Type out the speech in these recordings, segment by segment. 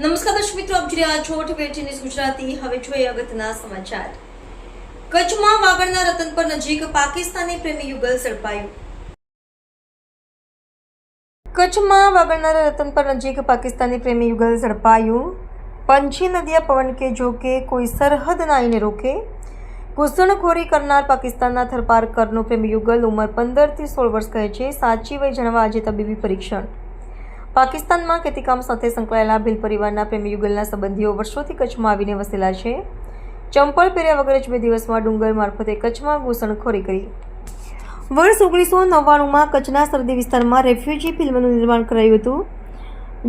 નમસ્કાર દર્શક મિત્રો, આપ જોઈ રહ્યા છો ટીવી ન્યૂઝ ગુજરાતી. હવે જોઈએ અગત્યના સમાચાર. કચ્છમાં વાગડના રતન પર નજીક પાકિસ્તાની પ્રેમી યુગલ ઝડપાયું. કચ્છમાં વાગડના રતન પર નજીક પાકિસ્તાની પ્રેમી યુગલ ઝડપાયું. પંછી નદિયા પવન કે જો કે કોઈ સરહદ ના આઈને રોકે. ઘૂસણખોરી કરનાર પાકિસ્તાનના થરપારકરનો પ્રેમી યુગલ ઉંમર પંદરથી સોળ વર્ષ કહે છે. સાચી વય જણાવવા આજે તબીબી પરીક્ષણ. પાકિસ્તાનમાં ખેતીકામ સાથે સંકળાયેલા ભીલ પરિવારના પ્રેમી યુગલના સંબંધીઓ વર્ષોથી કચ્છમાં આવીને વસેલા છે. ચંપલ પહેર્યા વગર જ બે દિવસમાં ડુંગર મારફતે કચ્છમાં ઘૂસણખોરી કરી. વર્ષ ઓગણીસો નવ્વાણુંમાં કચ્છના સરહદી વિસ્તારમાં રેફ્યુજી ફિલ્મનું નિર્માણ કરાયું હતું,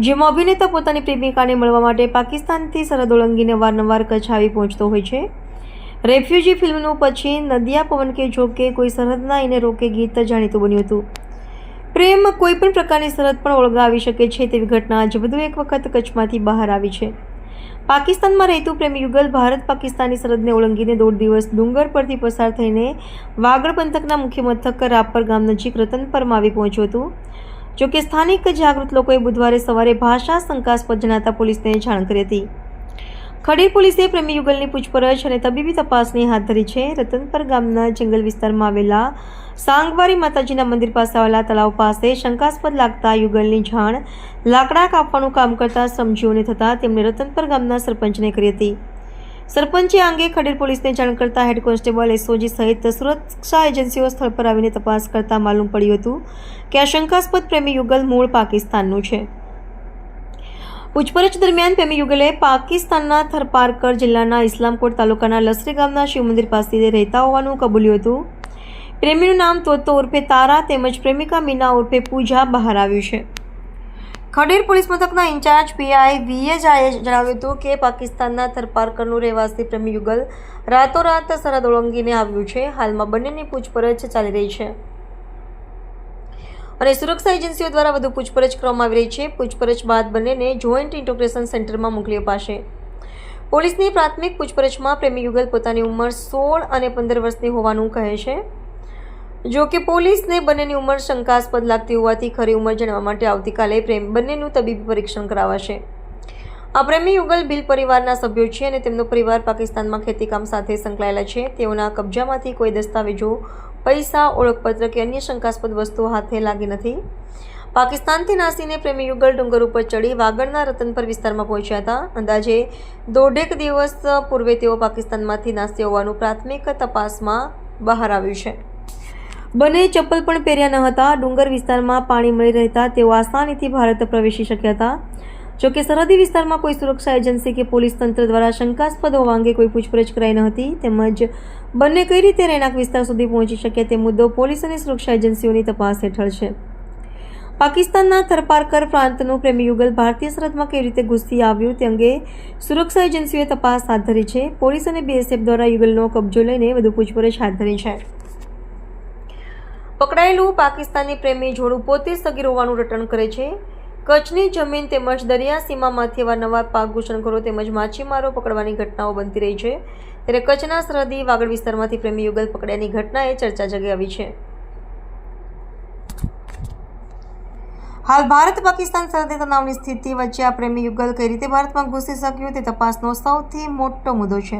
જેમાં અભિનેતા પોતાની પ્રેમિકાને મળવા માટે પાકિસ્તાનથી સરહદ ઓળંગીને વારંવાર કચ્છ આવી પહોંચતો હોય છે. રેફ્યુજી ફિલ્મનું પછી નદિયા પવન કે જોકે કોઈ સરહદના એને રોકે ગીત જાણીતું બન્યું હતું. પ્રેમ કોઈ પણ પ્રકારની સરહદ પણ ઓળગાવી શકે છે તેવી ઘટના આજે વધુ એક વખત કચ્છમાંથી બહાર આવી છે. પાકિસ્તાનમાં રહેતું પ્રેમી યુગલ ભારત પાકિસ્તાની સરહદને ઓળંગીને દોઢ દિવસ ડુંગર પરથી પસાર થઈને વાગડ પંથકના મુખ્ય મથક રાપર ગામ નજીક રતનપરમાં આવી પહોંચ્યું હતું. જોકે સ્થાનિક જાગૃત લોકોએ બુધવારે સવારે ભાષા શંકાસ્પદ જણાતા પોલીસને જાણ કરી હતી. ખડીર પોલીસે પ્રેમી યુગલની પૂછપરછ અને તબીબી તપાસની હાથ ધરી છે. રતનપર ગામના જંગલ વિસ્તારમાં આવેલા સાંગવારી માતાજીના મંદિર પાસે આવેલા તળાવ પાસે શંકાસ્પદ લાગતા યુગલની જાણ લાકડા કાપવાનું કામ કરતા સમજીઓને થતાં તેમણે રતનપર ગામના સરપંચને કરી હતી. સરપંચે અંગે ખડીર પોલીસને જાણ કરતા હેડ કોન્સ્ટેબલ એસઓજી સહિત સુરક્ષા એજન્સીઓ સ્થળ પર આવીને તપાસ કરતા માલુમ પડ્યું હતું કે આ શંકાસ્પદ પ્રેમી યુગલ મૂળ પાકિસ્તાનનું છે. પૂછપરછ દરમિયાન પ્રેમી યુગલે પાકિસ્તાનના થરપારકર જિલ્લાના ઇસ્લામકોટ તાલુકાના લસરી ગામના શિવ મંદિર પાસે રહેતા હોવાનું કબૂલ્યું હતું. પ્રેમીનું નામ તોતો ઉર્ફે તારા તેમજ પ્રેમિકા મીના ઉર્ફે પૂજા બહાર આવ્યું છે. ખડીર પોલીસ મથકના ઇન્ચાર્જ પીઆઈ વીએ ઝાએ જણાવ્યું હતું કે પાકિસ્તાનના થરપારકરનું રહેવાસી પ્રેમી યુગલ રાતોરાત સરહદ ઓળંગીને આવ્યું છે. હાલમાં બંનેની પૂછપરછ ચાલી રહી છે. અને સુરક્ષા એજન્સીઓ દ્વારા વધુ પૂછપરછ કરવામાં આવી રહી છે. પૂછપરછ બાદ બંનેને જોઈન્ટ ઇન્ટોગ્રેશન સેન્ટરમાં મોકલી અપાશે. પોલીસની પ્રાથમિક પૂછપરછમાં પ્રેમી યુગલ પોતાની ઉંમર સોળ અને પંદર વર્ષની હોવાનું કહે છે. જો કે પોલીસને બંનેની ઉંમર શંકાસ્પદ લાગતી હોવાથી ખરી ઉંમર જાણવા માટે આવતીકાલે પ્રેમ બંનેનું તબીબી પરીક્ષણ કરાવાશે. આ પ્રેમી યુગલ ભીલ પરિવારના સભ્યો છે અને તેમનો પરિવાર પાકિસ્તાનમાં ખેતીકામ સાથે સંકળાયેલા છે. તેઓના કબજામાંથી કોઈ દસ્તાવેજો પૈસા ઓળખપત્ર કે અન્ય શંકાસ્પદ વસ્તુઓ હાથે લાગી નથી. પાકિસ્તાનથી નાસીને પ્રેમી યુગલ ડુંગર ઉપર ચડી વાગડના રતનપર વિસ્તારમાં પહોંચ્યા હતા. અંદાજે દોઢેક દિવસ પૂર્વે તેઓ પાકિસ્તાનમાંથી નાસી હોવાનું પ્રાથમિક તપાસમાં બહાર આવ્યું છે. બંને ચપ્પલ પણ પહેર્યા ન હતા. ડુંગર વિસ્તારમાં પાણી મળી રહેતા તેઓ આસાનીથી ભારત પ્રવેશી શક્યા હતા. જોકે સરહદી વિસ્તારમાં કોઈ સુરક્ષા એજન્સી કે પોલીસ તંત્ર દ્વારા શંકાસ્પદ હોવા અંગે કોઈ પૂછપરછ કરાઈ ન હતી. તેમજ બંને કઈ રીતે રહેણાંક વિસ્તાર સુધી પહોંચી શક્યા તે મુદ્દો પોલીસ અને સુરક્ષા એજન્સીઓની તપાસ હેઠળ છે. પાકિસ્તાનના થરપારકર પ્રાંતનું પ્રેમી યુગલ ભારતીય સરહદમાં કેવી રીતે ઘૂસી આવ્યું તે અંગે સુરક્ષા એજન્સીઓએ તપાસ હાથ ધરી છે. પોલીસ અને બીએસએફ દ્વારા યુગલનો કબજો લઈને વધુ પૂછપરછ હાથ ધરી છે. પકડાયેલું પાકિસ્તાની પ્રેમી જોડું પોતે સગીર હોવાનું રટણ કરે છે. કચ્છની જમીન તેમજ દરિયા સીમામાંથી અવારનવાર પાક ઘૂસણખોરો તેમજ માછીમારો પકડવાની ઘટનાઓ બનતી રહી છે. ત્યારે કચ્છના સરહદી વાગડ વિસ્તારમાંથી પ્રેમી યુગલ પકડ્યાની ઘટનાએ ચર્ચા જગાવી છે. હાલ ભારત પાકિસ્તાન સરહદે તણાવની સ્થિતિ વચ્ચે આ પ્રેમી યુગલ કઈ રીતે ભારતમાં ઘૂસી શક્યું તે તપાસનો સૌથી મોટો મુદ્દો છે.